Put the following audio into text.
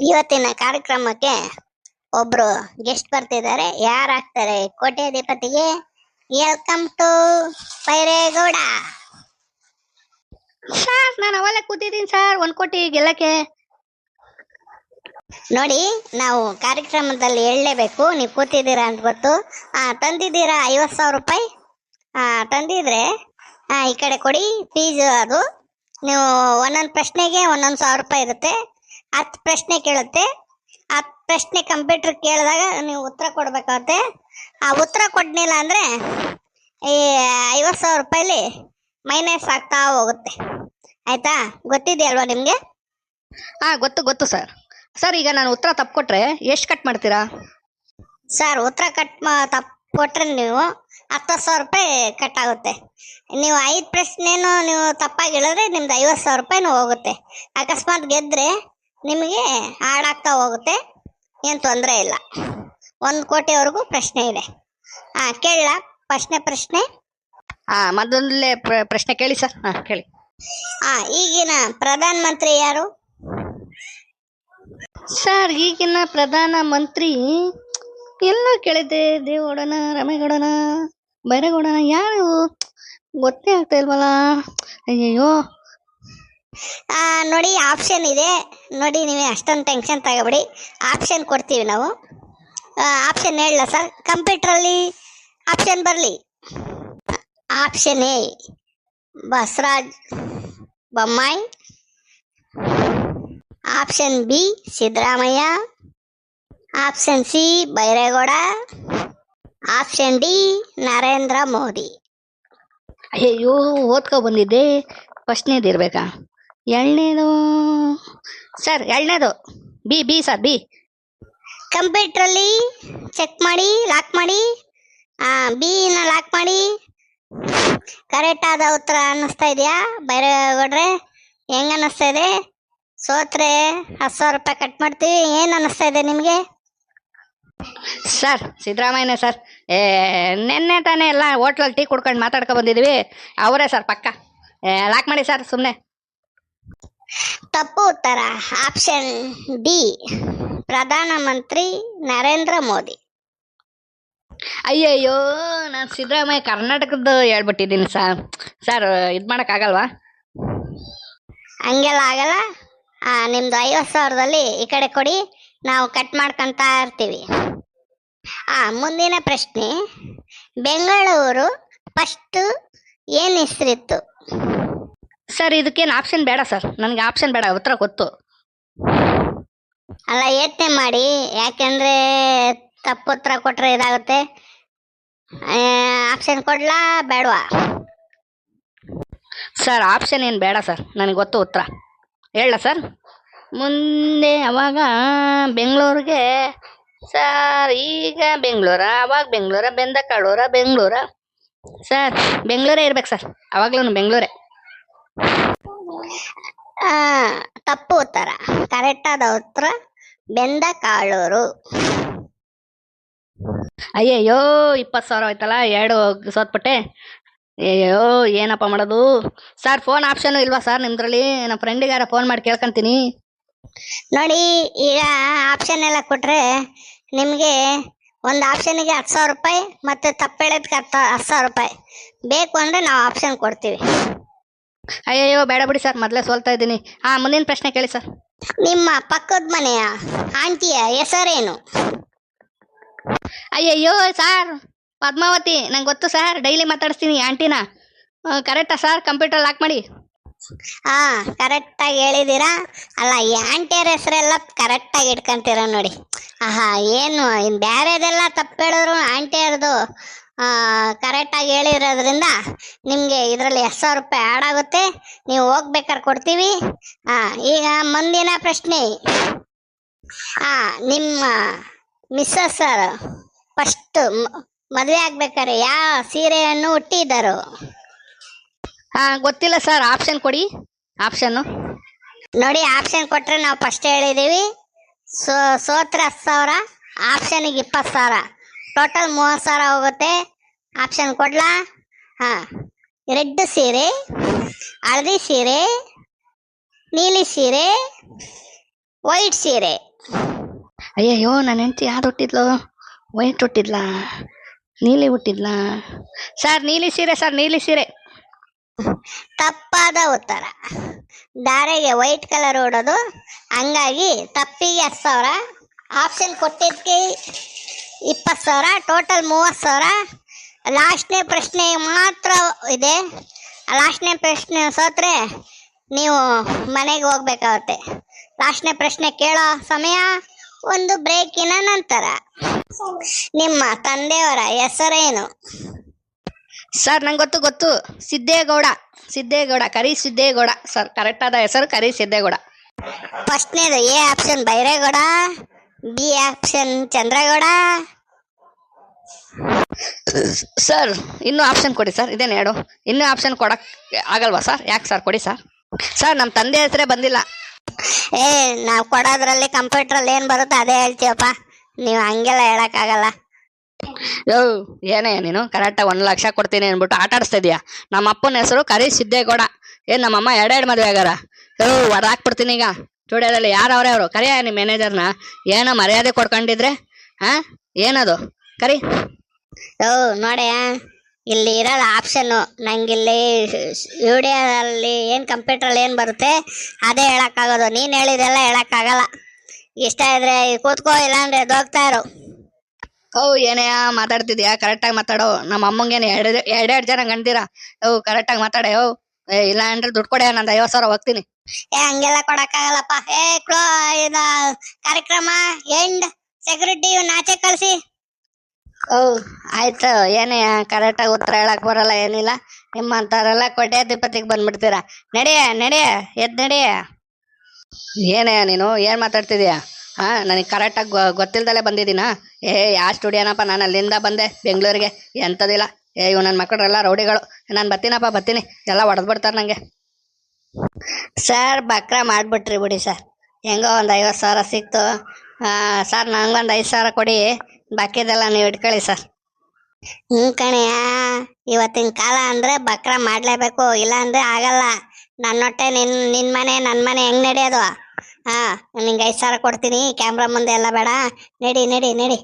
ಇವತ್ತಿನ ಕಾರ್ಯಕ್ರಮಕ್ಕೆ ಒಬ್ರು ಗೆಸ್ಟ್ ಬರ್ತಿದ್ದಾರೆ. ಯಾರಾಗ್ತಾರೆ? ಕೋಟ್ಯಾಧಿಪತಿಗೆ ವೆಲ್ಕಮ್ ಟು ಪೈರೇಗೌಡ. ಸರ್ ನಾನು ಅವಲ್ಲೇ ಕೂತಿದ್ದೀನಿ ಸರ್ ಒಂದು ಕೋಟಿ ಗೆಲ್ಲಕ್ಕೆ. ನೋಡಿ ನಾವು ಕಾರ್ಯಕ್ರಮದಲ್ಲಿ ಹೇಳಲೇಬೇಕು. ನೀವು ಕೂತಿದ್ದೀರಾ ಅಂತ ಗೊತ್ತು. ಆ, ತಂದಿದ್ದೀರಾ ಐವತ್ತು ಸಾವಿರ ರೂಪಾಯಿ? ಆ, ತಂದಿದ್ರೆ ಈ ಕಡೆ ಕೊಡಿ. ಫೀಸ್ ಅದು. ನೀವು ಒಂದೊಂದು ಪ್ರಶ್ನೆಗೆ ಒಂದೊಂದು ಸಾವಿರ ರೂಪಾಯಿ ಇರುತ್ತೆ. ಹತ್ತು ಪ್ರಶ್ನೆ ಕೇಳುತ್ತೆ. ಹತ್ತು ಪ್ರಶ್ನೆ ಕಂಪ್ಯೂಟರ್ ಕೇಳಿದಾಗ ನೀವು ಉತ್ತರ ಕೊಡಬೇಕಾಗುತ್ತೆ. ಆ ಉತ್ತರ ಕೊಡ್ಲಿಲ್ಲ ಅಂದರೆ ಈ ಐವತ್ತು ಸಾವಿರ ರೂಪಾಯಿಲಿ ಮೈನಸ್ ಆಗ್ತಾ ಹೋಗುತ್ತೆ. ಆಯ್ತಾ? ಗೊತ್ತಿದೆಯಲ್ವಾ ನಿಮಗೆ? ಹಾಂ ಗೊತ್ತು ಗೊತ್ತು ಸರ್ ಸರ್ ಈಗ ನಾನು ಉತ್ತರ ತಪ್ಪು ಕೊಟ್ಟರೆ ಎಷ್ಟು ಕಟ್ ಮಾಡ್ತೀರಾ? ಸರ್ ಉತ್ತರ ಕಟ್ ತಪ್ಪು ಕೊಟ್ಟರೆ ನೀವು ಹತ್ತು ಸಾವಿರ ರೂಪಾಯಿ ಕಟ್ ಆಗುತ್ತೆ. ನೀವು ಐದು ಪ್ರಶ್ನೆನೂ ನೀವು ತಪ್ಪಾಗಿ ಹೇಳಿದ್ರೆ ನಿಮ್ದು ಐವತ್ತು ಸಾವಿರ ರೂಪಾಯಿನೂ ಹೋಗುತ್ತೆ. ಅಕಸ್ಮಾತ್ ಗೆದ್ದರೆ ನಿಮಗೆ ಹಾಳಾಗ್ತಾ ಹೋಗುತ್ತೆ ಏನು ತೊಂದರೆ ಇಲ್ಲ. ಒಂದು ಕೋಟಿವರೆಗೂ ಪ್ರಶ್ನೆ ಇದೆ. ಹಾಂ ಕೇಳಲ ಪ್ರಶ್ನೆ ಪ್ರಶ್ನೆ. ಹಾಂ ಮೊದಲೇ ಪ್ರಶ್ನೆ ಕೇಳಿ ಸರ್. ಹಾಂ ಕೇಳಿ. ಹಾಂ ಈಗಿನ ಪ್ರಧಾನ ಮಂತ್ರಿ ಯಾರು? ಸರ್ ಈಗಿನ ಪ್ರಧಾನ ಮಂತ್ರಿ ಎಲ್ಲ ಕೇಳಿದ್ದೆ ದೇವಗೌಡನ ರಮೇಗೌಡನ ಬೈರೇಗೌಡನ ಯಾರು? ಗೊತ್ತೇ ಆಗ್ತಾ ಇಲ್ವಲ್ಲ? ಅಯ್ಯಯ್ಯೋ. ನೋಡಿ ಆಪ್ಷನ್ ಇದೆ. ನೋಡಿ, ನೀವೇ ಅಷ್ಟೊಂದು ಟೆನ್ಷನ್ ತಗೋಬಿಡಿ. ಆಪ್ಷನ್ ಕೊಡ್ತೀವಿ ನಾವು. ಆಪ್ಷನ್ ಹೇಳಲ್ಲ ಸರ್ ಕಂಪ್ಯೂಟ್ರಲ್ಲಿ ಆಪ್ಷನ್ ಬರಲಿ. Option A Basavaraj Bommai option B Siddaramaiah option C Byregowda option D Narendra Modi ಅಯ್ಯೋ ಓದ್ಕೊ ಬಂದಿದ್ದೆ. ಫಸ್ಟ್ನೇದು ಇರ್ಬೇಕಾ? ಎರಡನೇದು? ಸರ್ ಎರಡನೇದು. B B sir B. ಕಂಪ್ಯೂಟ್ರಲ್ಲಿ check ಮಾಡಿ ಲಾಕ್ ಮಾಡಿ ಬಿನ ಲಾಕ್ ಮಾಡಿ. ಕರೆಕ್ಟ್ ಆದ ಉತ್ತರ ಅನ್ನಿಸ್ತಾ ಇದೆಯಾ? ಬೈರೇಗೌಡ್ರೆ ಹೆಂಗ ಅನ್ನಿಸ್ತಾ ಇದೆ? ಸೋತ್ರೆ ಹತ್ತು ಸಾವಿರ ರೂಪಾಯಿ ಕಟ್ ಮಾಡ್ತೀವಿ. ಏನು ಅನ್ನಿಸ್ತಾ ಇದೆ ನಿಮಗೆ? ಸರ್ ಸಿದ್ದರಾಮಯ್ಯನೇ ಸರ್ ಏ ನಿನ್ನೆ ತಾನೇ ಎಲ್ಲ ಹೋಟ್ಲಲ್ಲಿ ಟೀ ಕುಡ್ಕೊಂಡು ಮಾತಾಡ್ಕೊ ಬಂದಿದ್ವಿ. ಅವರೇ ಸರ್ ಪಕ್ಕ. ಏ ಲಾಕ್ ಮಾಡಿ ಸರ್ ಸುಮ್ಮನೆ ತಪ್ಪು ಉತ್ತರ. ಆಪ್ಷನ್ ಡಿ ಪ್ರಧಾನಮಂತ್ರಿ ನರೇಂದ್ರ ಮೋದಿ. ಅಯ್ಯಯ್ಯೋ ನಾನು ಸಿದ್ದರಾಮಯ್ಯ ಕರ್ನಾಟಕದ್ದು ಹೇಳ್ಬಿಟ್ಟಿದ್ದೀನಿ ಸರ್ ಸರ್ ಇದು ಮಾಡೋಕ್ಕಾಗಲ್ವಾ? ಹಂಗೆಲ್ಲ ಆಗಲ್ಲ. ಆ, ನಿಮ್ದು ಐವತ್ತು ಸಾವಿರದಲ್ಲಿ ಈ ಕಡೆ ಕೊಡಿ ನಾವು ಕಟ್ ಮಾಡ್ಕೊತಾ ಇರ್ತೀವಿ. ಆ ಮುಂದಿನ ಪ್ರಶ್ನೆ. ಬೆಂಗಳೂರು ಫಸ್ಟು ಏನು ಹೆಸರಿತ್ತು? ಸರ್ ಇದಕ್ಕೇನು ಆಪ್ಷನ್ ಬೇಡ ಸರ್. ನನಗೆ ಆಪ್ಷನ್ ಬೇಡ ಉತ್ತರ ಗೊತ್ತು. ಅಲ್ಲ ಯೋಚನೆ ಮಾಡಿ. ಯಾಕೆಂದ್ರೆ ತಪ್ಪು ಉತ್ತರ ಕೊಟ್ರೆ ಇದಾಗುತ್ತೆ. ಆಪ್ಷನ್ ಕೊಡ್ಲಾ ಬೇಡವಾ? ಸರ್ ಆಪ್ಷನ್ ಏನು ಬೇಡ ಸರ್. ನನಗೆ ಗೊತ್ತು ಉತ್ತರ. ಹೇಳ ಸರ್. ಮುಂದೆ ಅವಾಗ ಬೆಂಗಳೂರಿಗೆ. ಸರ್ ಈಗ ಬೆಂಗಳೂರ? ಅವಾಗ ಬೆಂಗಳೂರ ಬೆಂದ ಕಾಳೂರ ಬೆಂಗಳೂರ? ಸರ್ ಬೆಂಗಳೂರೇ ಇರ್ಬೇಕು ಸರ್. ಅವಾಗ್ಲೂ ಬೆಂಗಳೂರೇ. ತಪ್ಪು ಉತ್ತರ. ಕರೆಕ್ಟ್ ಆದ ಉತ್ತರ ಬೆಂದ ಕಾಳೂರು ಅಯ್ಯಯ್ಯೋ ಇಪ್ಪತ್ತು ಸಾವಿರ ಆಯ್ತಲ್ಲ ಎರಡು ಸೋತ್ಬಿಟ್ಟೆ. ಅಯ್ಯೋ ಏನಪ್ಪ ಮಾಡೋದು? ಸರ್ ಫೋನ್ ಆಪ್ಷನ್ ಇಲ್ವಾ ಸರ್ ನಿಮ್ದ್ರಲ್ಲಿ? ನಮ್ಮ ಫ್ರೆಂಡಿಗಾರ ಫೋನ್ ಮಾಡಿ ಕೇಳ್ಕೊಂತೀನಿ. ನೋಡಿ ಈಗ ಆಪ್ಷನ್ ಎಲ್ಲ ಕೊಟ್ರೆ ನಿಮಗೆ ಒಂದು ಆಪ್ಷನಿಗೆ ಹತ್ತು ಸಾವಿರ ರೂಪಾಯಿ ಮತ್ತೆ ತಪ್ಪು ಹೇಳೋದಕ್ಕೆ ಹತ್ತು ಹತ್ತು ಸಾವಿರ ರೂಪಾಯಿ. ಬೇಕು ಅಂದರೆ ನಾವು ಆಪ್ಷನ್ ಕೊಡ್ತೀವಿ. ಅಯ್ಯಯ್ಯೋ ಬೇಡ ಬಿಡಿ ಸರ್ ಮೊದಲೇ ಸೋಲ್ತಾ ಇದ್ದೀನಿ. ಹಾಂ ಮುಂದಿನ ಪ್ರಶ್ನೆ ಕೇಳಿ ಸರ್. ನಿಮ್ಮ ಪಕ್ಕದ ಮನೆಯ ಆಂಟಿಯ ಹೆಸರೇನು? ಅಯ್ಯಯ್ಯೋ ಸಾರ್ ಪದ್ಮಾವತಿ ನಂಗೆ ಗೊತ್ತು ಸರ್ ಡೈಲಿ ಮಾತಾಡಿಸ್ತೀನಿ ಆಂಟಿನ. ಕರೆಕ್ಟಾ ಸರ್ ಕಂಪ್ಯೂಟರ್ ಲಾಕ್ ಮಾಡಿ. ಹಾ ಕರೆಕ್ಟಾಗಿ ಹೇಳಿದ್ದೀರಾ? ಅಲ್ಲ ಈ ಆಂಟಿಯರ ಹೆಸರೆಲ್ಲ ಕರೆಕ್ಟಾಗಿ ಇಟ್ಕೊಂತೀರ ನೋಡಿ. ಆಹಾ ಏನು ಇನ್ನು ಬೇರೆದೆಲ್ಲ ತಪ್ಪು ಹೇಳಿದ್ರು ಆಂಟಿಯರ್ದು ಕರೆಕ್ಟಾಗಿ ಹೇಳಿರೋದ್ರಿಂದ ನಿಮಗೆ ಇದರಲ್ಲಿ ಎರಡು ಸಾವಿರ ರೂಪಾಯಿ ಆ್ಯಡ್ ಆಗುತ್ತೆ. ನೀವು ಹೋಗ್ಬೇಕಾದ್ರೆ ಕೊಡ್ತೀವಿ. ಹಾಂ ಈಗ ಮುಂದಿನ ಪ್ರಶ್ನೆ. ಹಾಂ ನಿಮ್ಮ ಮಿಸ್ಸಸ್ ಸರ್ ಫಸ್ಟ್ ಮದುವೆ ಆಗ್ಬೇಕಾದ್ರೆ ಯಾವ ಸೀರೆಯನ್ನು ಹುಟ್ಟಿದ್ದರು ಹಾಂ ಗೊತ್ತಿಲ್ಲ ಸರ್ ಆಪ್ಷನ್ ಕೊಡಿ. ಆಪ್ಷನ್ನು ನೋಡಿ ಆಪ್ಷನ್ ಕೊಟ್ಟರೆ ನಾವು ಫಸ್ಟ್ ಹೇಳಿದ್ದೀವಿ. ಸೋ ಸೋತ್ರ ಹತ್ತು ಸಾವಿರ ಆಪ್ಷನಿಗೆ ಇಪ್ಪತ್ತು ಸಾವಿರ. ಟೋಟಲ್ ಮೂವತ್ತು ಸಾವಿರ ಹೋಗುತ್ತೆ. ಆಪ್ಷನ್ ಕೊಡ್ಲಾ? ಹಾಂ. ರೆಡ್ ಸೀರೆ ಹಳದಿ ಸೀರೆ ನೀಲಿ ಸೀರೆ ವೈಟ್ ಸೀರೆ. ಅಯ್ಯಯ್ಯೋ ನನ್ನ ಹೆಂಡತಿ ಯಾರು ಹುಟ್ಟಿದ್ಲು ವೈಟ್ ಹುಟ್ಟಿದ್ಲ ನೀಲಿ ಹುಟ್ಟಿದ್ಲ ಸರ್ ನೀಲಿ ಸೀರೆ ಸರ್ ನೀಲಿ ಸೀರೆ. ತಪ್ಪಾದ ಉತ್ತರ. ದಾರೆಗೆ ವೈಟ್ ಕಲರ್ ಉಡೋದು. ಹಂಗಾಗಿ ತಪ್ಪಿಗೆ ಹತ್ತು ಸಾವಿರ. ಆಪ್ಷನ್ ಕೊಟ್ಟಿದ್ದಕ್ಕೆ ಇಪ್ಪತ್ತು ಸಾವಿರ ಟೋಟಲ್ ಮೂವತ್ತು ಸಾವಿರ. ಲಾಸ್ಟ್ನೇ ಪ್ರಶ್ನೆ ಮಾತ್ರ ಇದೆ. ಲಾಸ್ಟ್ನೇ ಪ್ರಶ್ನೆ ಸೋತ್ರೆ ನೀವು ಮನೆಗೆ ಹೋಗ್ಬೇಕಾಗುತ್ತೆ. ಲಾಸ್ಟ್ನೇ ಪ್ರಶ್ನೆ ಕೇಳೋ ಸಮಯ ಒಂದು ಬ್ರೇಕಿನ ನಂತರ. ನಿಮ್ಮ ತಂದೆಯವರ ಹೆಸರೇನು? ಸರ್ ನಂಗೆ ಗೊತ್ತು ಗೊತ್ತು. ಸಿದ್ದೇಗೌಡ ಸಿದ್ದೇಗೌಡ ಕರಿ ಸಿದ್ದೇಗೌಡ. ಸರ್ ಕರೆಕ್ಟಾದ ಹೆಸರು Kari Siddegowda. ಫಸ್ಟ್ನೇದು A option Byregowda. B option Chandragowda sir ಇನ್ನೂ ಆಪ್ಷನ್ ಕೊಡಿ ಸರ್ ಇದೇನು ಹೇಳು? ಇನ್ನೂ ಆಪ್ಷನ್ ಕೊಡಕ್ ಆಗಲ್ವಾ ಸರ್ ಯಾಕೆ ಸರ್ ಕೊಡಿ ಸರ್ ಸರ್ ನಮ್ಮ ತಂದೆ ಹೆಸರೇ ಬಂದಿಲ್ಲ. ಏ ನಾವು ಕೊಡೋದ್ರಲ್ಲಿ ಕಂಪ್ಯೂಟ್ರಲ್ಲಿ ಏನು ಬರುತ್ತೆ ಅದೇ ಹೇಳ್ತೀವಪ್ಪ ನೀವು ಹಂಗೆಲ್ಲ ಹೇಳೋಕ್ಕಾಗಲ್ಲ ಯೋ ಏನೇ ನೀನು? ಕರೆಕ್ಟಾಗಿ ಒಂದು ಲಕ್ಷ ಕೊಡ್ತೀನಿ ಅಂದ್ಬಿಟ್ಟು ಆಟ ಆಡಿಸ್ತಾ ಇದೀಯಾ? ನಮ್ಮ ಅಪ್ಪನ ಹೆಸರು ಕರಿ ಸಿದ್ದೇಗೌಡ ಏನು ನಮ್ಮಮ್ಮ ಎರಡೆರಡು ಮದುವೆ ಆಗಾರ. ಯೋ ಹೊಡೆದಾಕ್ಬಿಡ್ತೀನಿ ಈಗ. ಸ್ಟುಡಿಯೋದಲ್ಲಿ ಯಾರು ಅವರೇ? ಅವರು ಕರಿಯ ನಿಮ್ಮ ಮ್ಯಾನೇಜರ್ನ ಏನೋ ಮರ್ಯಾದೆ ಕೊಡ್ಕೊಂಡಿದ್ರೆ ಹಾ? ಏನದು? ಕರಿ. ಓ ನೋಡಿ ಇಲ್ಲಿ ಇರೋದು ಆಪ್ಷನ್ನು ನಂಗಿಲ್ಲಿ ಸ್ಟುಡಿಯೋದಲ್ಲಿ ಏನು ಕಂಪ್ಯೂಟ್ರಲ್ಲಿ ಏನು ಬರುತ್ತೆ ಅದೇ ಹೇಳೋಕ್ಕಾಗೋದು. ನೀನು ಹೇಳಿದೆಲ್ಲ ಹೇಳೋಕ್ಕಾಗಲ್ಲ. ಇಷ್ಟ ಇದ್ರೆ ಕೂತ್ಕೋ ಇಲ್ಲಾಂದ್ರೆ ಎದ್ದೋಗ್ತಾ ಇರು. ಓ ಏನೇ ಮಾತಾಡ್ತಿದ್ಯಾ? ಕರೆಕ್ಟಾಗಿ ಮಾತಾಡೋ. ನಮ್ಮ ಅಮ್ಮಂಗೇನು ಎರಡು ಎರಡೆರಡು ಜನ ಗಂಡ್ತೀರಾ ಓ ಕರೆಕ್ಟಾಗಿ ಮಾತಾಡೆ ಓ. ಏ ಇಲ್ಲ ಅಂದ್ರೆ ದುಡ್ಡು ಕೊಡೆ ನಂದು ಐವತ್ತು ಸಾವಿರ ಹೋಗ್ತೀನಿ. ಏ, ಹಂಗೆಲ್ಲ ಕೊಡಕ್ಕಾಗಲ್ಲಪ್ಪ. ಏ ಕ್ಲೋ ಇದ ಕಾರ್ಯಕ್ರಮ ಎಂಡ್ ಸೆಕ್ಯೂರಿಟಿ ನಾಚೆ ಕಳಿಸಿ. ಓ, ಆಯ್ತು. ಏನೇ ಕರೆಕ್ಟಾಗಿ ಉತ್ತರ ಹೇಳಕ್ ಬರಲ್ಲ, ಏನಿಲ್ಲ. ನಿಮ್ಮಂಥವ್ರೆಲ್ಲ ಕೊಟ್ಟೆ ತಿಪ್ಪತ್ತಿಗೆ ಬಂದ್ಬಿಡ್ತೀರಾ? ನಡೆಯ ನಡೆಯ ಎದ್ ನಡೆಯ ಏನೇ, ನೀನು ಏನ್ ಮಾತಾಡ್ತಿದ್ಯಾ? ಹಾ, ನನಗೆ ಕರೆಕ್ಟಾಗಿ ಗೊತ್ತಿಲ್ದಲೆ ಬಂದಿದ್ದೀನಾ? ಏ ಯಾವ ಸ್ಟುಡಿಯೋನಪ್ಪ, ನಾನು ಅಲ್ಲಿಂದ ಬಂದೆ, ಬೆಂಗಳೂರಿಗೆ. ಎಂಥದಿಲ್ಲ. ಏ, ಇವ್ ನನ್ನ ಮಕ್ಕಳೆಲ್ಲ ರೌಡಿಗಳು. ನಾನು ಬರ್ತೀನಪ್ಪ, ಬರ್ತೀನಿ. ಎಲ್ಲ ಹೊಡೆದ್ಬಿಡ್ತಾರೆ ನನಗೆ ಸರ್ ಬಕ್ರ ಮಾಡಿಬಿಟ್ರಿ ಬಿಡಿ ಸರ್ ಹೆಂಗೋ ಒಂದು ಐವತ್ತು ಸಾವಿರ ಸಿಕ್ತು. ಸರ್ ನನಗೊಂದು ಐದು ಸಾವಿರ ಕೊಡಿ. ಬಾಕಿದೆಲ್ಲ ನೀವು ಇಟ್ಕೊಳ್ಳಿ ಸರ್ ಹ್ಞೂ ಕಣಯ್ಯ ಇವತ್ತಿನ ಕಾಲ ಅಂದರೆ ಬಕ್ರ ಮಾಡಲೇಬೇಕು. ಇಲ್ಲ ಅಂದ್ರೆ ಆಗಲ್ಲ. ನನ್ನೊಟ್ಟೆ ನಿನ್ನ ನಿನ್ನ ಮನೆ ನನ್ನ ಮನೆ ಹೆಂಗೆ ನಡೆಯೋದು? ಹಾಂ ನಿಂಗೆ ಐದು ಸಾವಿರ ಕೊಡ್ತೀನಿ. ಕ್ಯಾಮ್ರಾ ಮುಂದೆ ಎಲ್ಲ ಬೇಡ. ನಡಿ ನಡಿ ನಡಿ.